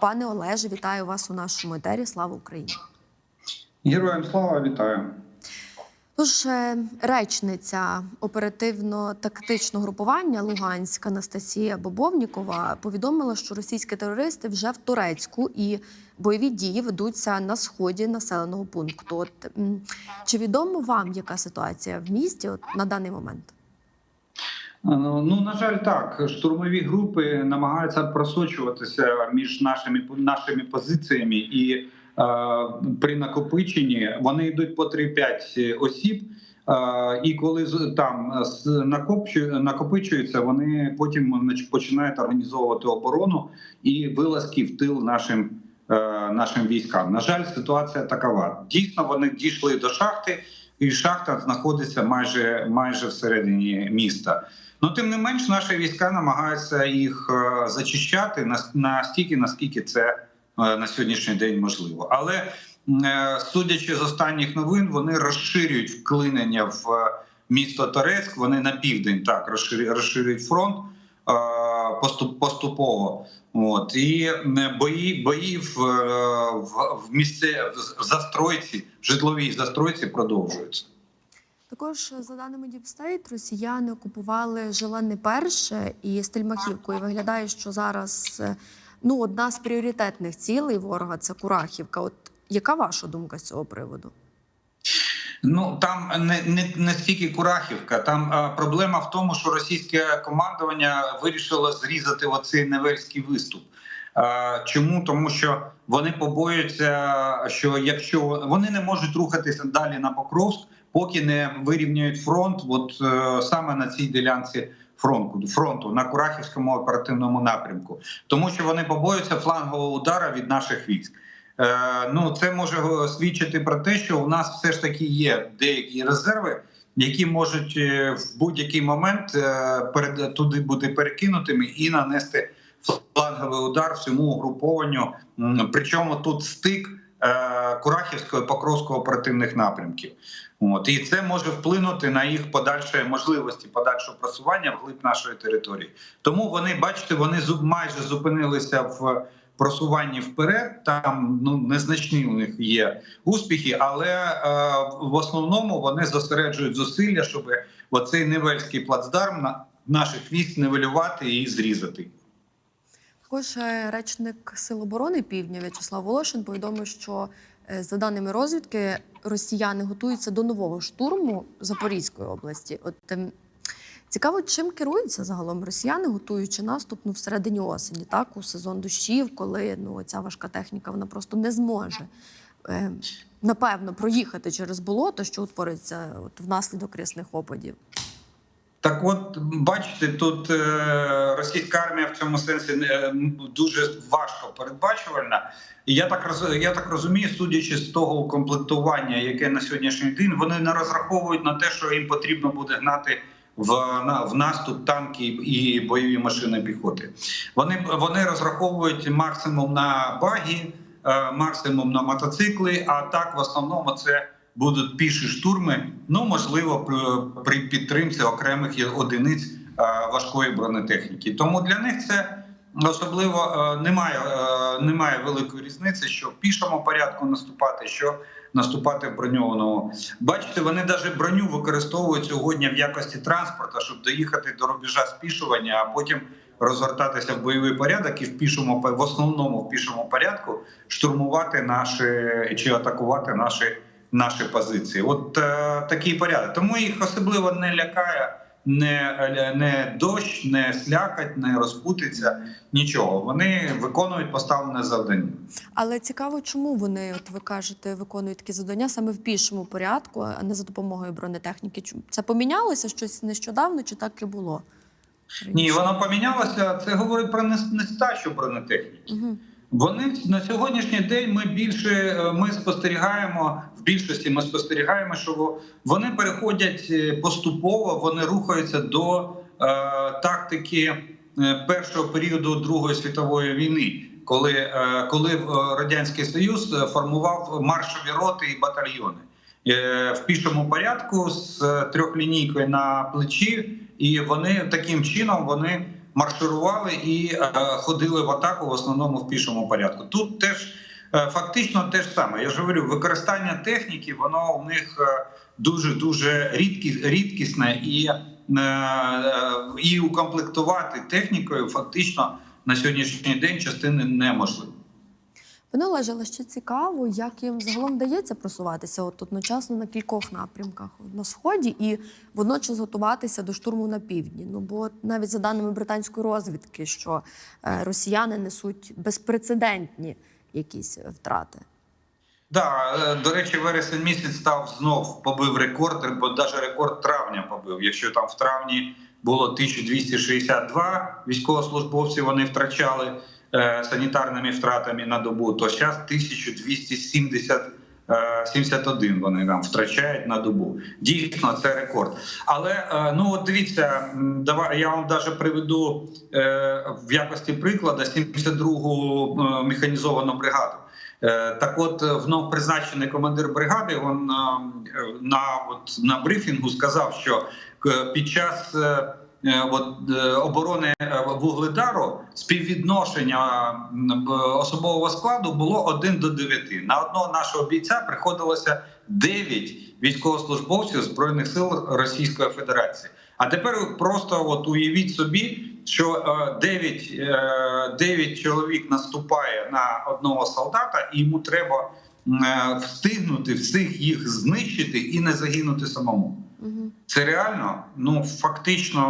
Пане Олеже, вітаю вас у нашому етері. Слава Україні! Героям слава вітаю. Тож е, речниця оперативно-тактичного групування Луганськ Анастасія Бобовнікова повідомила, що російські терористи вже в Турецьку і бойові дії ведуться на сході населеного пункту. От чи відомо вам, яка ситуація в місті от, на даний момент? Ну ну, на жаль, так штурмові групи намагаються просочуватися між нашими нашими позиціями, і е, при накопиченні вони йдуть по 3-5 осіб. І коли там накопичуються, вони потім починають організовувати оборону і вилазки в тил нашим, е, нашим військам. На жаль, ситуація такова. Дійсно, вони дійшли до шахти, і шахта знаходиться майже майже всередині міста. Ну тим не менш, наші війська намагаються їх е, зачищати нас- настільки, наскільки це е, на сьогоднішній день можливо. Але е, судячи з останніх новин, вони розширюють вклинення в місто Торецьк. Вони на південь так розширюють, фронт поступово. От і е, бої бої в, е, в, в місце в застройці, в житловій застройці продовжуються. Також за даними Діпстейт, росіяни окупували Желанне перше і Стельмахівку. І виглядає, що зараз е, ну одна з пріоритетних цілей ворога це Курахівка. От яка ваша думка з цього приводу? Ну там не не, не стільки Курахівка. Там а, проблема в тому, що російське командування вирішило зрізати оцей невельський виступ. А, чому тому, що вони побоюються, що якщо вони не можуть рухатися далі на Покровськ, поки не вирівняють фронт, от е, саме на цій ділянці фронту фронту на Курахівському оперативному напрямку, тому що вони побоюються флангового удара від наших військ. Е, ну це може свідчити про те, що у нас все ж таки є деякі резерви, які можуть е, в будь-який момент е, перед туди бути перекинутими і нанести фланговий удар всьому угрупованню. Причому тут стик е, Курахівського і Покровського оперативних напрямків. От і це може вплинути на їх подальші можливості подальшого просування вглиб нашої території. Тому вони, бачите, вони майже зупинилися в просуванні вперед. Там ну незначні у них є успіхи, але е, в основному вони зосереджують зусилля, щоб оцей невельський плацдарм на наших військ нивелювати і зрізати. Також е, речник Сил оборони Півдня В'ячеслав Волошин повідомив, що е, за даними розвідки, росіяни готуються до нового штурму Запорізької області. От цікаво, чим керуються загалом росіяни, готуючи наступ ну, всередині осені, так у сезон дощів, коли ну ця важка техніка вона просто не зможе. е, Напевно, проїхати через болото, що утвориться от внаслідок рясних опадів. Так, от бачите, тут е, російська армія в цьому сенсі е, дуже важко передбачувальна. І я так роз, я так розумію, судячи з того укомплектування, яке на сьогоднішній день, вони не розраховують на те, що їм потрібно буде гнати в, в наступ танки і бойові машини піхоти. Вони вони розраховують максимум на баги, е, максимум на мотоцикли. А так в основному це будуть піші штурми. Ну можливо, при, при підтримці окремих одиниць е, важкої бронетехніки. Тому для них це особливо е, немає, е, немає великої різниці, що в пішому порядку наступати, що наступати в броньованому. Бачите, вони навіть броню використовують сьогодні в якості транспорту, щоб доїхати до рубежа спішування, а потім розгортатися в бойовий порядок і в пішому в основному в пішому порядку штурмувати наші чи атакувати наші наші позиції. От е, такий порядок. Тому їх особливо не лякає не, не дощ, не слякать, не розпутиться. Нічого. Вони виконують поставлене завдання. Але цікаво, чому вони, от ви кажете, виконують такі завдання саме в пішому порядку, а не за допомогою бронетехніки. Це помінялося щось нещодавно, чи так і було? Ні, воно помінялося. Це говорить про нес- нестачу бронетехніки. Угу. Вони на сьогоднішній день ми більше е, ми спостерігаємо в більшості. Ми спостерігаємо, що вони переходять е, поступово, вони рухаються до е, тактики е, першого періоду Другої світової війни, коли, е, коли радянський союз формував маршові роти і батальйони е, в пішому порядку з е, трьохлінійкою на плечі, і вони таким чином вони марширували і е, ходили в атаку в основному в пішому порядку. Тут теж е, фактично те ж саме. Я ж говорю, використання техніки, воно у них дуже дуже рідкі, рідкісне і, е, е, і укомплектувати технікою фактично на сьогоднішній день частини неможливо. Пане Олеже, але ще цікаво, як їм загалом вдається просуватися от одночасно на кількох напрямках на сході і водночас готуватися до штурму на півдні. Ну бо навіть за даними британської розвідки, що е, росіяни несуть безпрецедентні якісь втрати. Да, е, до речі, вересень місяць став знов побив рекорд, бо навіть рекорд травня побив. Якщо там в травні було 1262 військовослужбовців, вони втрачали санітарними втратами на добу, то зараз 1270 е, 71 вони там втрачають на добу. Дійсно, це рекорд. Але е, ну от дивіться, давай я вам даже приведу е, в якості прикладу 72-гу е, механізовану бригаду. Е, Так, от вновь призначений командир бригади. Він е, на от на брифінгу сказав, що е, під час е, е, от, е, оборони е, вугледару співвідношення особового складу було 1 до 9. На одного нашого бійця приходилося 9 військовослужбовців збройних сил Російської Федерації. А тепер просто от уявіть собі, що е, 9, е, 9 чоловік наступає на одного солдата, і йому треба е, встигнути всіх їх знищити і не загинути самому. Угу. Це реально, ну фактично,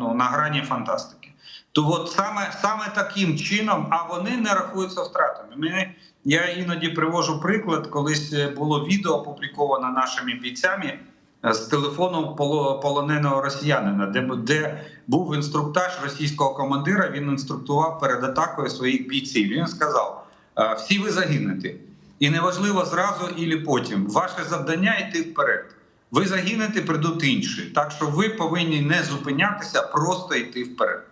ну на грані фантастики. То от саме саме таким чином, а вони не рахуються втратами. Мене я іноді привожу приклад, колись е, було відео опубліковано нашими бійцями е, з телефону поло- полоненого росіянина, де, де був інструктаж російського командира. Він інструктував перед атакою своїх бійців. Він сказав: «Е, всі ви загинете, і неважливо зразу і потім. Ваше завдання йти вперед. Ви загинете, прийдуть інші. Так що ви повинні не зупинятися, просто йти вперед.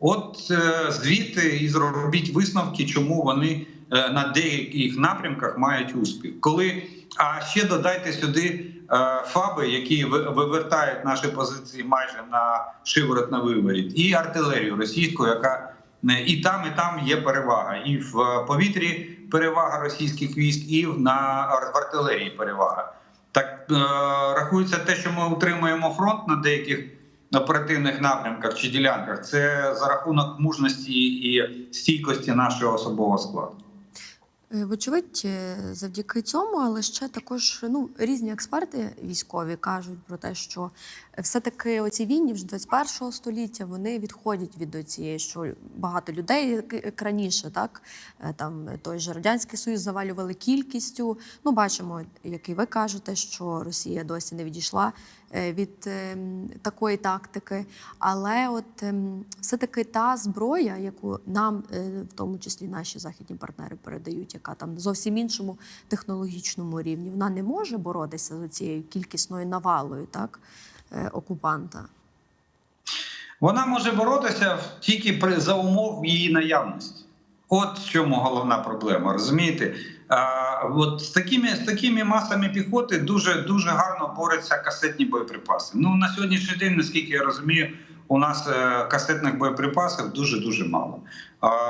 От е, звідти і зробіть висновки, чому вони е, на деяких напрямках мають успіх. Коли а ще додайте сюди е, фаби, які вивертають наші позиції майже на шиворот на виворіт, і артилерію російську, яка і там, і там є перевага, і в повітрі перевага російських військ, і на в артилерії перевага. Так е, рахується те, що ми утримуємо фронт на деяких оперативних напрямках чи ділянках. Це за рахунок мужності і стійкості нашого особового складу. Е, Вочевидь, е, завдяки цьому, але ще також ну різні експерти військові кажуть про те, що все-таки оці війні вже 21 століття вони відходять від цієї, що багато людей, як раніше, так е, там той же радянський союз завалювали кількістю. Ну, бачимо, як і ви кажете, що Росія досі не відійшла е, від ем, такої тактики. Але от ем, все-таки та зброя, яку нам, е, в тому числі наші західні партнери, передають, яка там зовсім іншому технологічному рівні, вона не може боротися з цією кількісною навалою, так, е, окупанта. Вона може боротися тільки при за умов її наявності. От в чому головна проблема, розумієте? А, от з такими з такими масами піхоти дуже дуже гарно борються касетні боєприпаси. Ну на сьогоднішній день, наскільки я розумію, у нас е, касетних боєприпасів дуже дуже мало.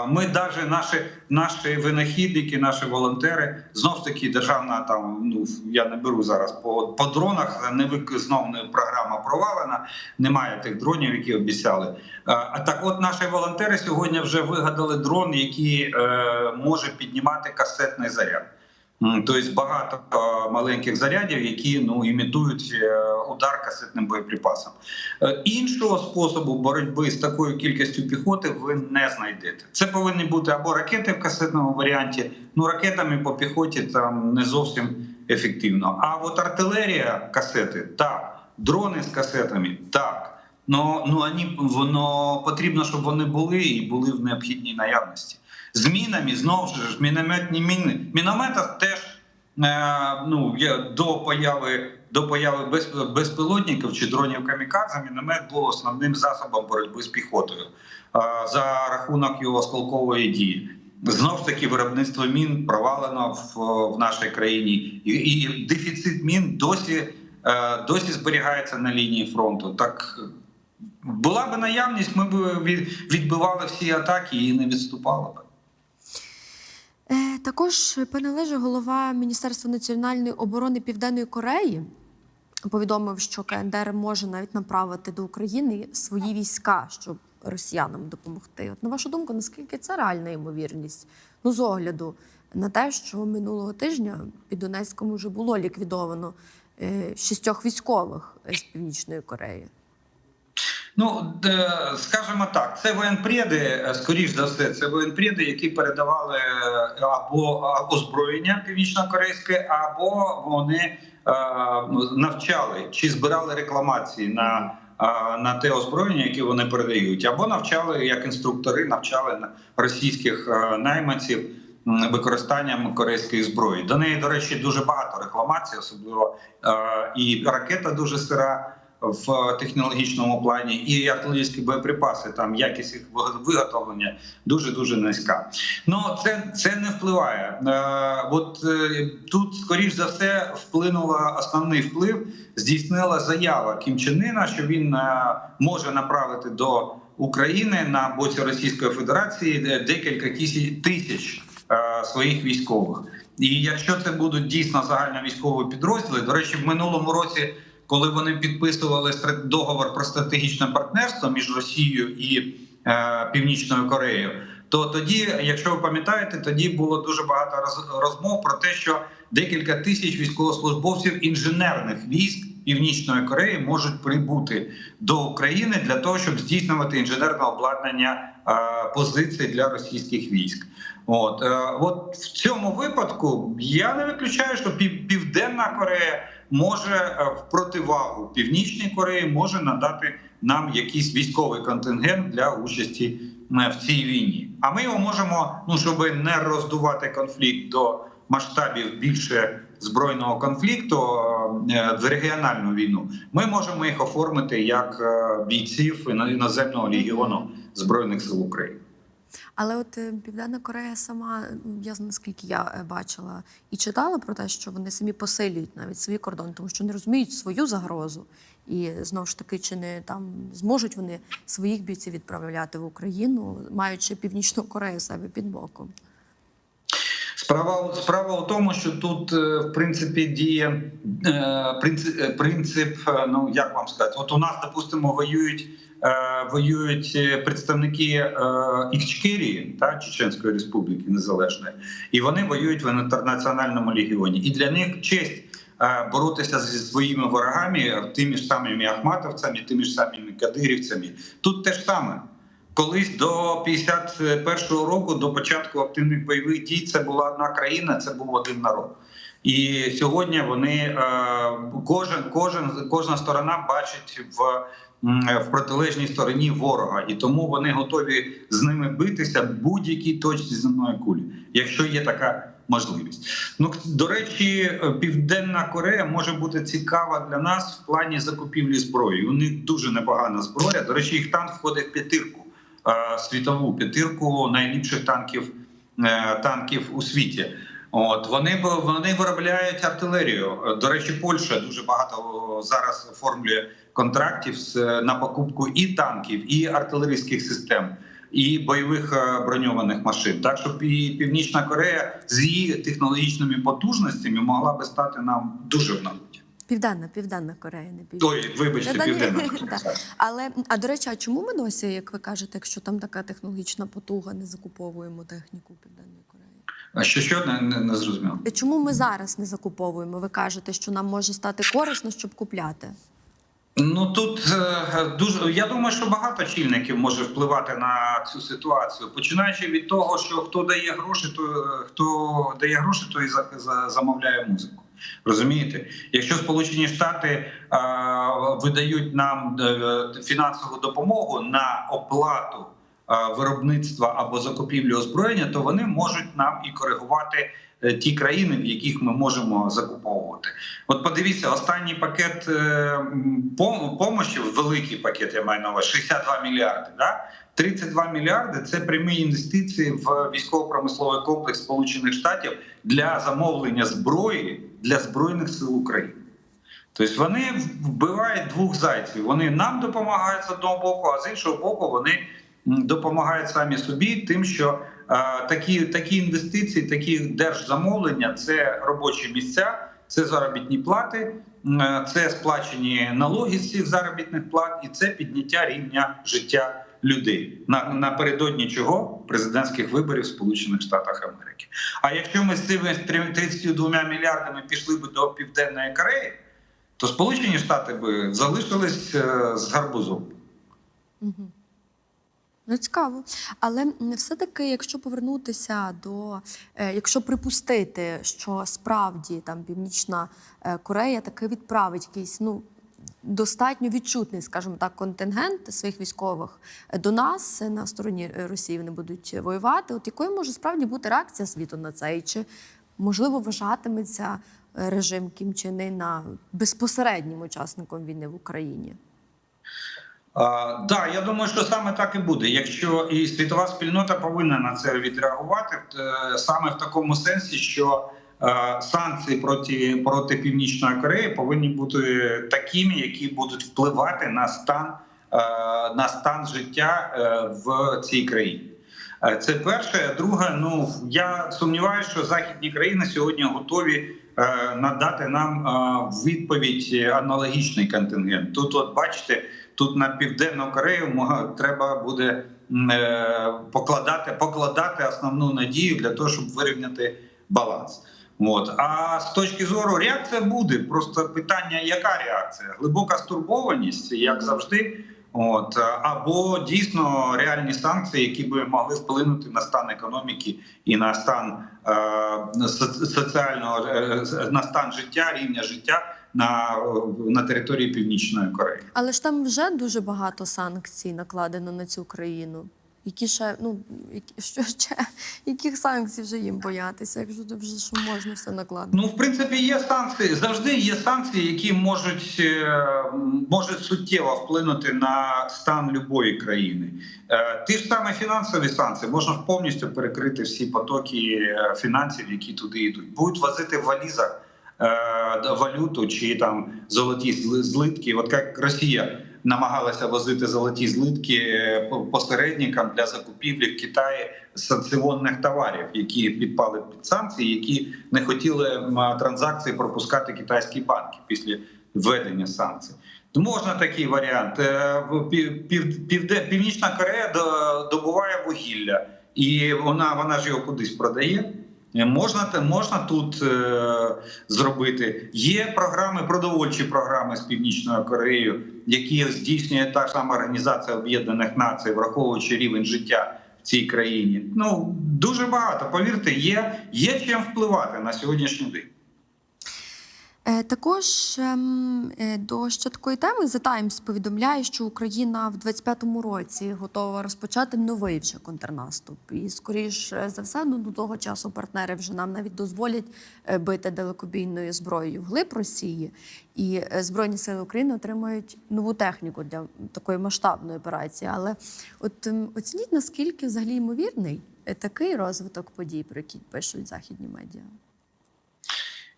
Ми навіть наші наші винахідники, наші волонтери, знов таки державна там. Ну я не беру зараз по, по дронах. Не вик знов не програма провалена. Немає тих дронів, які обіцяли. А так, от наші волонтери сьогодні вже вигадали дрон, який е, може піднімати касетний заряд. Тобто багато маленьких зарядів, які ну імітують е, удар касетним боєприпасом. Е, Іншого способу боротьби з такою кількістю піхоти ви не знайдете. Це повинні бути або ракети в касетному варіанті. Ну ракетами по піхоті там не зовсім ефективно. А от артилерія касети так, дрони з касетами так. Ну, ну вони, воно потрібно, щоб вони були і були в необхідній наявності. З мінами знову ж мінометні міни. Міномета теж е, ну, є до появи до появи без, безпілотників чи дронів камікадзе, міномет був основним засобом боротьби з піхотою е, за рахунок його осколкової дії. Знов ж таки, виробництво мін провалено в, в нашій країні, і, і дефіцит мін досі, е, досі зберігається на лінії фронту. Так Була б наявність, ми б відбивали всі атаки і не відступали б. Також пане голова Міністерства національної оборони Південної Кореї повідомив, що КНДР може навіть направити до України свої війська, щоб росіянам допомогти. От на вашу думку, наскільки це реальна ймовірність? Ну, з огляду на те, що минулого тижня під Донецьком вже було ліквідовано е, шістьох військових з Північної Кореї. Ну е, скажімо так, це воєнпреди, е, скоріш за все, це воєнпреди, які передавали е, або озброєння північно-корейське, або вони навчали чи збирали рекламації на, на те озброєння, яке вони передають, або навчали як інструктори, навчали на- російських найманців. Використанням корейської зброї до неї, до речі, дуже багато рекламацій, особливо і ракета дуже сира в технологічному плані, і артилерійські боєприпаси, там якість їх виготовлення дуже дуже низька. Ну це, це не впливає. Е, от е, тут, скоріш за все, вплинула основний вплив, здійснила заява Кім Чен Ына, що він е, може направити до України на боці Російської Федерації декілька тисяч- своїх військових. І якщо це будуть дійсно загальновійськові підрозділи, до речі, в минулому році коли вони підписували договор про стратегічне партнерство між Росією і е, Північною Кореєю, то тоді, якщо ви пам'ятаєте, тоді було дуже багато роз- розмов про те, що декілька тисяч військовослужбовців інженерних військ Північної Кореї можуть прибути до України для того, щоб здійснювати інженерне обладнання е, позицій для російських військ. От, е, от в цьому випадку я не виключаю, що Пів- Південна Корея може е, в противагу Північній Кореї може надати нам якийсь військовий контингент для участі е, в цій війні. А ми його можемо, ну щоб не роздувати конфлікт до масштабів більше збройного конфлікту е, в регіональну війну. Ми можемо їх оформити як е, бійців іно- іноземного легіону збройних сил України. Але от е, Південна Корея сама, я наскільки я е, бачила і читала про те, що вони самі посилюють навіть свої кордони, тому що не розуміють свою загрозу. І знову ж таки, чи не там зможуть вони своїх бійців відправляти в Україну, маючи Північну Корею себе під боком. Справа справа у тому, що тут е, в принципі діє е, принцип, е, принцип. е, Ну як вам сказати, от у нас, допустимо, воюють воюють представники Ічкерії та Чеченської Республіки Незалежної, і вони воюють в інтернаціональному легіоні. І для них честь боротися зі своїми ворогами, тими ж самими ахматовцями, тими ж самими кадирівцями. Тут те ж саме. Колись до 51-го року, до початку активних бойових дій, це була одна країна, це був один народ. І сьогодні вони е, кожен, кожен, кожна сторона бачить в, в протилежній стороні ворога, і тому вони готові з ними битися в будь-якій точці земної кулі, якщо є така можливість. Ну до речі, Південна Корея може бути цікава для нас в плані закупівлі зброї. У них дуже непогана зброя. До речі, їх танк входить в п'ятирку світову п'ятирку найліпших танків е, танків у світі. От вони вони виробляють артилерію. Е, До речі, Польща дуже багато зараз оформлює контрактів з на покупку і танків, і артилерійських систем, і бойових е, броньованих машин. Так що і Північна Корея з її технологічними потужностями могла би стати нам дуже в нагоді. Південна, Південна Корея, не південна. Ой, вибачте, Та-да, південна. да. Але а до речі, а чому ми досі, як ви кажете, якщо там така технологічна потуга, не закуповуємо техніку Південної Кореї? А що що не, не, не зрозуміло? Е, Чому ми зараз не закуповуємо? Ви кажете, що нам може стати корисно, щоб купляти. Ну тут е, дуже я думаю, що багато чільників може впливати на цю ситуацію, починаючи від того, що хто дає гроші, то е, хто дає гроші, той і за, за, замовляє музику. Розумієте, якщо Сполучені Штати видають нам е, фінансову допомогу на оплату виробництва або закупівлі озброєння, то вони можуть нам і коригувати ті країни, в яких ми можемо закуповувати. От подивіться, останній пакет е, помощі, великий пакет, я маю на увазі, 62 мільярди. Да? 32 мільярди це прямі інвестиції в військово-промисловий комплекс Сполучених Штатів для замовлення зброї для збройних сил України. Тобто вони вбивають двох зайців. Вони нам допомагають з одного боку, а з іншого боку, вони допомагають самі собі, тим, що е, такі, такі інвестиції, такі держзамовлення це робочі місця, це заробітні плати, е, це сплачені налоги з цих заробітних плат, і це підняття рівня життя людей на напередодні чого президентських виборів в Сполучених Штатах Америки. А якщо ми з цими 32 мільярдами пішли б до Південної Кореї, то Сполучені Штати би залишились е, з гарбузом. Ну, цікаво. Але все-таки, якщо повернутися до, е, якщо припустити, що справді там Північна е, Корея таки відправить якийсь, ну. Достатньо відчутний, скажімо так, контингент своїх військових е, до нас на стороні Росії вони будуть воювати. От якою може справді бути реакція світу на це? І чи можливо вважатиметься режим Кім Чен Ына безпосереднім учасником війни в Україні? А, да, я думаю, що саме так і буде. Якщо і світова спільнота повинна на це відреагувати, е, саме в такому сенсі, що е, санкції проти, проти Північної Кореї повинні бути такими, які будуть впливати на стан, е, на стан життя в цій країні. Це перше. Друге, ну я сумніваюся, що західні країни сьогодні готові надати нам відповідь аналогічний контингент. Тут, от бачите, тут на південну Корею треба буде е, покладати, покладати основну надію для того, щоб вирівняти баланс. От а з точки зору реакція буде. Просто питання, яка реакція? Глибока стурбованість, як завжди. От або дійсно реальні санкції, які би могли вплинути на стан економіки і на стан е, соціального е, на стан життя, рівня життя на, на території Північної Кореї. Але ж там вже дуже багато санкцій накладено на цю країну. Які ще, ну які, що ще, яких санкцій вже їм боятися, якщо вже що можна все накладати? Ну, в принципі, є санкції. Завжди є санкції, які можуть, е, можуть суттєво вплинути на стан любої країни. Е, Ті ж саме фінансові санкції можна повністю перекрити всі потоки е, фінансів, які туди йдуть. Будуть возити в валізах е, валюту чи там золоті злитки. От як Росія намагалася возити золоті злитки е, посередникам для закупівлі в Китаї санкціонних товарів, які підпали під санкції, які не хотіли транзакції пропускати китайські банки після введення санкцій. Можна такий варіант. Е, Північна Корея добуває вугілля, і вона, вона ж його кудись продає. Е, Можна можна тут е, зробити. Є програми, продовольчі програми з Північною Кореєю, які здійснює та сама Організація Об'єднаних Націй, враховуючи рівень життя в цій країні. Ну дуже багато. Повірте, є, є чим впливати на сьогоднішній день. Е, Також ем, е, до ще такої теми The Times повідомляє, що Україна в 25-му році готова розпочати новий вже контрнаступ. І скоріш е, за все, ну, до того часу партнери вже нам навіть дозволять бити далекобійною зброєю вглиб Росії. І Збройні сили України отримають нову техніку для такої масштабної операції. Але от ем, оцініть наскільки взагалі ймовірний такий розвиток подій, про які пишуть західні медіа.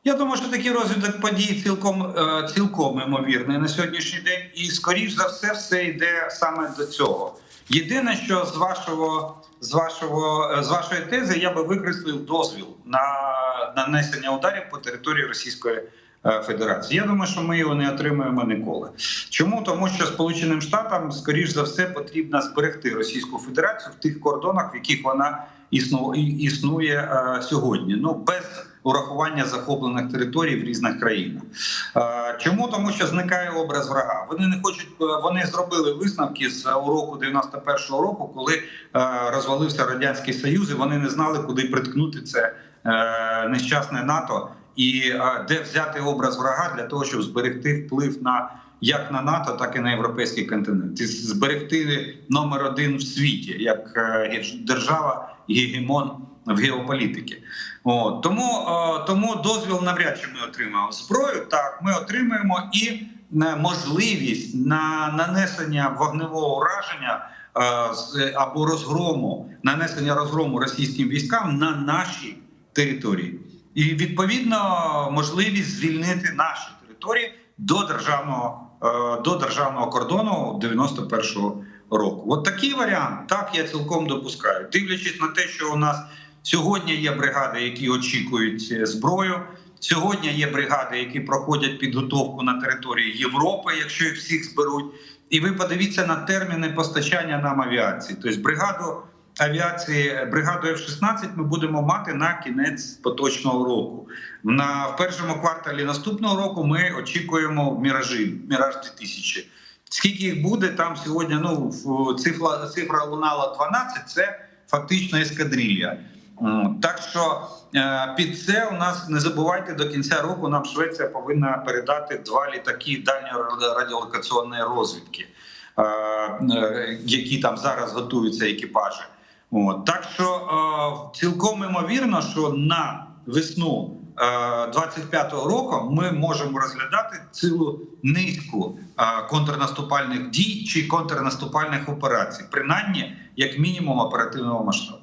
Я думаю, що такий розвиток подій цілком е, цілком імовірний на сьогоднішній день, і скоріш за все, все йде саме до цього. Єдине, що з вашого з вашого е, з вашої тези я би викреслив дозвіл на нанесення ударів по території Російської е, Федерації. Я думаю, що ми його не отримаємо ніколи. Чому тому, що Сполученим Штатам скоріш за все потрібно зберегти Російську Федерацію в тих кордонах, в яких вона існує е, сьогодні. Ну без урахування захоплених територій в різних країнах. Е, Чому тому, що зникає образ врага? Вони не хочуть. е, Вони зробили висновки з уроку 91-го року, коли е, розвалився радянський союз, і вони не знали, куди приткнути це нещасне НАТО і де взяти образ врага для того, щоб зберегти вплив на як на НАТО, так і на європейський континент, і зберегти номер один в світі як е, держава гегемон в геополітиці. От тому, е, тому дозвіл навряд чи ми отримаємо зброю. Так, ми отримаємо і е, можливість на нанесення вогневого ураження або розгрому, нанесення розгрому російським військам на нашій території, і відповідно можливість звільнити наші території до державного до державного кордону 91-го року. От такий варіант, так я цілком допускаю, дивлячись на те, що у нас сьогодні є бригади, які очікують е, зброю. Сьогодні є бригади, які проходять підготовку на території Європи, якщо їх всіх зберуть. І ви подивіться на терміни постачання нам авіації. Тобто бригаду авіації, бригаду F-16 ми будемо мати на кінець поточного року. На в першому кварталі наступного року ми очікуємо міражі, міраж 2000. Скільки їх буде там сьогодні? Ну цифра цифра лунала 12, Це фактично ескадрилья. Так що е, під це у нас не забувайте до кінця року. Нам Швеція повинна передати два літаки дальньої радіолокаційної розвідки, е, е, які там зараз готуються екіпажі. От так що е, цілком імовірно, що на весну е, 25-го року ми можемо розглядати цілу низку е, контрнаступальних дій чи контрнаступальних операцій, принаймні як мінімум оперативного масштабу.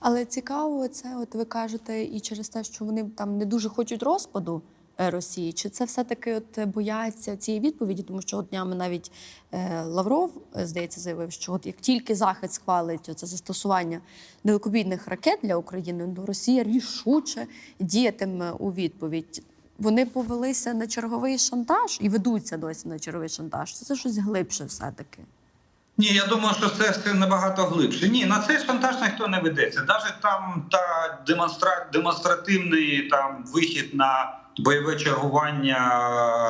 Але цікаво, це от ви кажете, і через те, що вони там не дуже хочуть розпаду Росії, чи це все-таки от бояться цієї відповіді, тому що днями навіть е, Лавров, е, здається, заявив, що от як тільки Захід схвалить це застосування далекобійних ракет для України, то Росія рішуче діятиме у відповідь. Вони повелися на черговий шантаж і ведуться досі на черговий шантаж. Це щось глибше, все таки. Ні, я думаю, що це, це набагато глибше. Ні, на цей шантаж ніхто не ведеться. Навіть там та демонстра... демонстративний там вихід на бойове чергування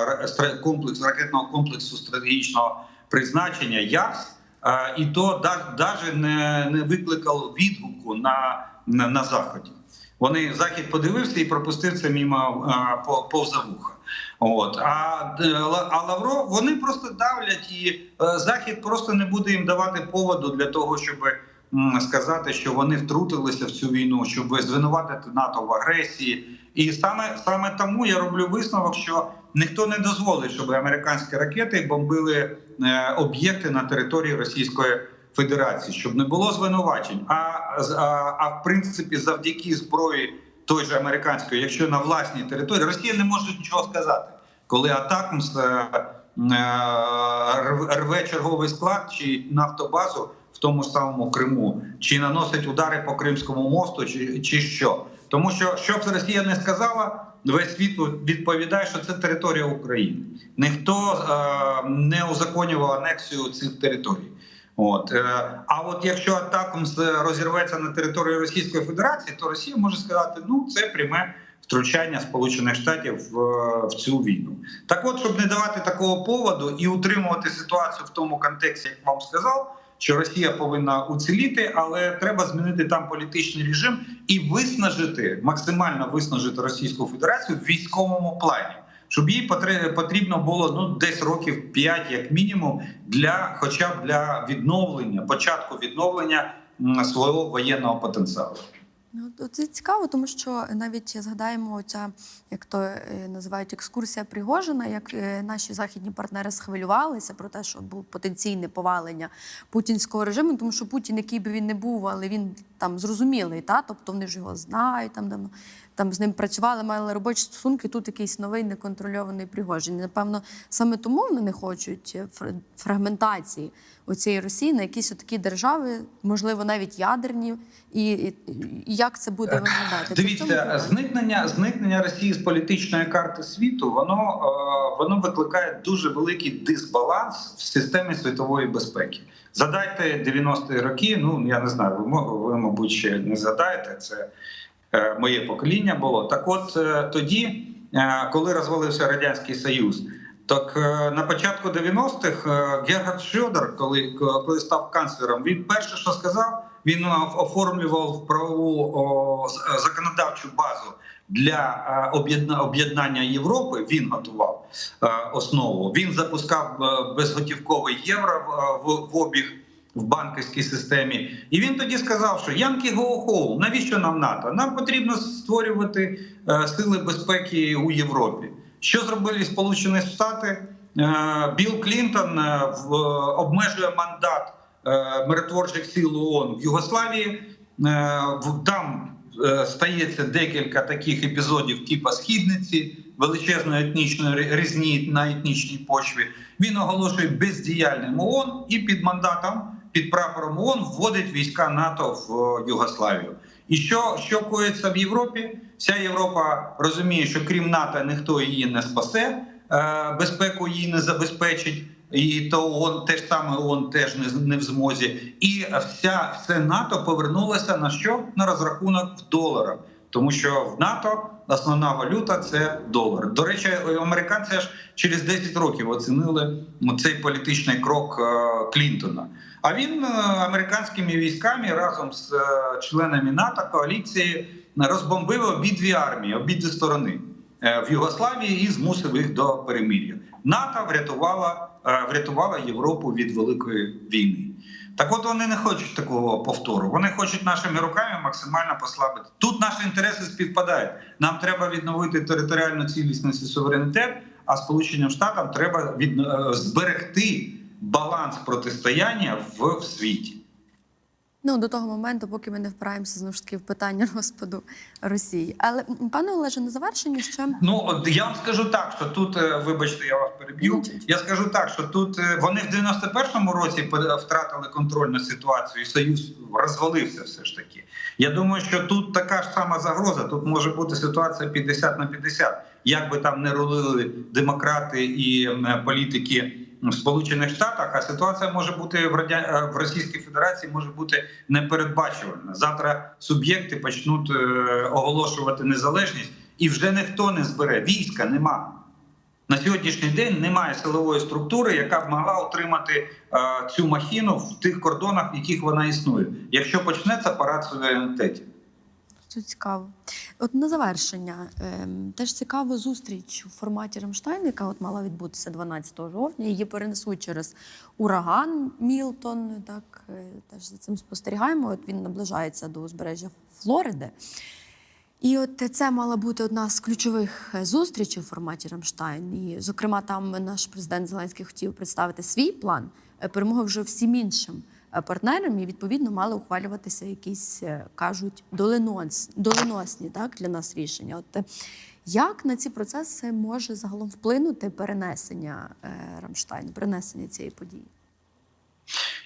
ра- комплекс ракетного комплексу стратегічного призначення ЯС, е, і то навіть не, не викликав відгуку на, на, на заході. Вони захід подивився і пропустив це мимо е, по- повза вуха. От а, е, а Лавров вони просто давлять, і е, захід просто не буде їм давати поводу для того, щоб м, сказати, що вони втрутилися в цю війну, щоб звинуватити НАТО в агресії. І саме саме тому я роблю висновок, що ніхто не дозволить, щоб американські ракети бомбили е, об'єкти на території Російської Федерації, щоб не було звинувачень. А, а, а в принципі, завдяки зброї той же американської, якщо на власній території Росія не може нічого сказати, коли Атакмс е, е, рв- рве черговий склад чи нафтобазу в тому самому Криму, чи наносить удари по Кримському мосту, чи, чи що. Тому що що б Росія не сказала, весь світ відповідає, що це територія України. Ніхто е, не узаконював анексію цих територій. От е, а от якщо атаком розірветься на території Російської Федерації, то Росія може сказати: ну це пряме втручання Сполучених Штатів в, в цю війну. Так, от, щоб не давати такого поводу і утримувати ситуацію в тому контексті, як вам сказав, що Росія повинна уціліти, але треба змінити там політичний режим і виснажити максимально виснажити Російську Федерацію в військовому плані. Щоб їй потрібно було ну десь років 5 як мінімум для, хоча б для відновлення, початку відновлення свого воєнного потенціалу. Ну, це цікаво, тому що навіть згадаємо оця, як то е, називають екскурсія Пригожина, як е, наші західні партнери схвилювалися про те, що був потенційне повалення путінського режиму, тому що Путін, який би він не був, але він там зрозумілий, та тобто вони ж його знають, там давно там з ним працювали, мали робочі стосунки. Тут якийсь новий неконтрольований Пригожин. Напевно, саме тому вони не хочуть фрагментації оцієї Росії на якісь такі держави, можливо, навіть ядерні, і, і, як це буде виглядати? Це в цьому Дивіться, зникнення зникнення Росії з політичної карти світу, воно е, воно викликає дуже великий дисбаланс в системі світової безпеки. Задайте 90-ті роки. Ну я не знаю, ви ви мабуть ще не задаєте це. е, Моє покоління було так. От е, тоді, е, коли розвалився радянський союз, так е, на початку 90-х е, Герхард Шрёдер, коли коли став канцлером, він перше, що сказав, він е, оформлював правову законодавчу базу для е, об'єднання Європи. Він готував е, основу. Він запускав е, безготівковий євро в, обіг в банківській системі. І він тоді сказав, що Янки Гоухоу, навіщо нам НАТО? Нам потрібно створювати е, сили безпеки у Європі. Що зробили Сполучені Штати? Е, Білл Клінтон е, обмежує мандат е, миротворчих сил ООН в Югославії. Е, Там е, стається декілька таких епізодів, типу східниці, величезної етнічної різні на етнічній почві. Він оголошує бездіяльним ООН і під мандатом, під прапором ООН вводить війська НАТО в е, Югославію. І що, що коїться в Європі? Вся Європа розуміє, що крім НАТО ніхто її не спасе, е, безпеку її не забезпечить. І то ООН, те ж саме ООН теж не, не в змозі. І вся все НАТО повернулося на що? На розрахунок в доларах. Тому що в НАТО основна валюта це долар. До речі, американці аж через 10 років оцінили цей політичний крок е, Клінтона. А він е, американськими військами разом з членами НАТО коаліції розбомбив обидві армії, обидві сторони е, в Югославії і змусив їх до перемир'я. НАТО врятувала, е, врятувала Європу від великої війни. Так от вони не хочуть такого повтору. Вони хочуть нашими руками максимально послабити. Тут наші інтереси співпадають. Нам треба відновити територіальну цілісність і суверенітет, а Сполученим Штатам треба від, е, зберегти баланс протистояння в, в світі. Ну, до того моменту, поки ми не впираємося знову ж таки в питання розпаду Росії. Але пане Олеже, на завершення ще Ну от я вам скажу так, що тут, е, вибачте, я вас переб'ю. Нічого. Я скажу так, що тут е, вони в 91-му році втратили контроль над ситуацією, і союз розвалився все ж таки. Я думаю, що тут така ж сама загроза. Тут може бути ситуація 50 на 50. Як би там не рулили демократи і е, політики в Сполучених Штатах, а ситуація може бути в Радя... е, в Російській Федерації може бути непередбачувальна. Завтра суб'єкти почнуть е, оголошувати незалежність, і вже ніхто не збере. Війська нема. На сьогоднішній день немає силової структури, яка б могла утримати е, цю махіну в тих кордонах, в яких вона існує. Якщо почнеться парад суверенітетів. Це цікаво. От на завершення ем, теж цікаво зустріч у форматі Рамштайн, яка от мала відбутися 12 жовтня. Її перенесуть через ураган Мілтон. Так е, теж за цим спостерігаємо. От він наближається до узбережжя Флориди. І от це мала бути одна з ключових е, зустрічей у форматі Рамштайн. І, зокрема, там наш президент Зеленський хотів представити свій план е, перемоги вже всім іншим е, партнерам, і відповідно мали ухвалюватися якісь, е, кажуть, доленос, доленосні так, для нас рішення. От е, як на ці процеси може загалом вплинути перенесення Рамштайну, перенесення цієї події?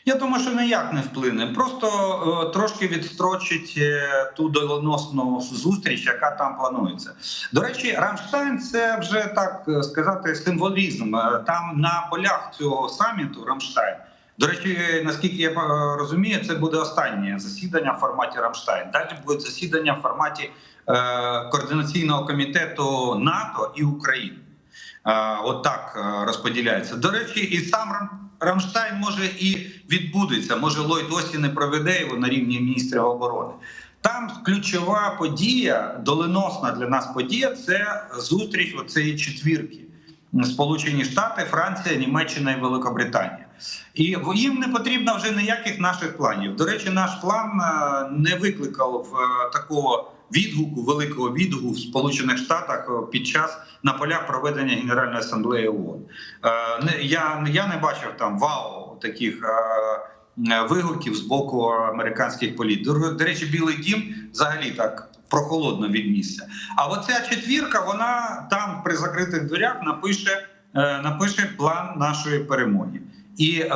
Я думаю, що ніяк не вплине. Просто е, трошки відстрочить е, ту доленосну зустріч, яка там планується. До речі, Рамштайн це вже так сказати символізм. Там на полях цього саміту Рамштайн. До речі, наскільки я е, розумію, це буде останнє засідання в форматі Рамштайн. Далі буде засідання в форматі е, координаційного комітету НАТО і України. Е, От так розподіляється. До речі, і сам Рам- Рамштайн може і відбудеться. Може, Ллойд Остін не проведе його на рівні міністрів оборони. Там ключова подія, доленосна для нас подія це зустріч оцеї четвірки. Сполучені Штати, Франція, Німеччина і Великобританія. І їм не потрібно вже ніяких наших планів. До речі, наш план е, не викликав е, такого відгуку, великого відгуку в Сполучених Штатах е, під час на полях проведення Генеральної асамблеї ООН. Я, я не бачив там вау таких вигуків з боку американських політиків. До, речі, Білий Дім взагалі так прохолодно віднісся. А оця четвірка, вона там при закритих дверях напише, напише план нашої перемоги. І е,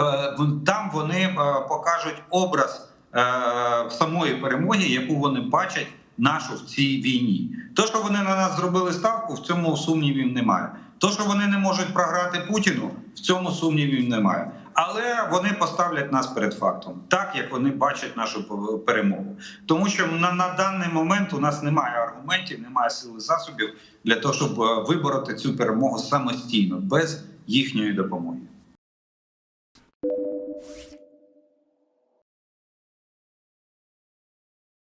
там вони е, покажуть образ е, самої перемоги, яку вони бачать нашу в цій війні. То, що вони на нас зробили ставку, в цьому сумнівів немає. То, що вони не можуть програти Путіну, в цьому сумнівів немає. Але вони поставлять нас перед фактом, так як вони бачать нашу перемогу. Тому що на, на даний момент у нас немає аргументів, немає сили засобів для того, щоб вибороти цю перемогу самостійно без їхньої допомоги.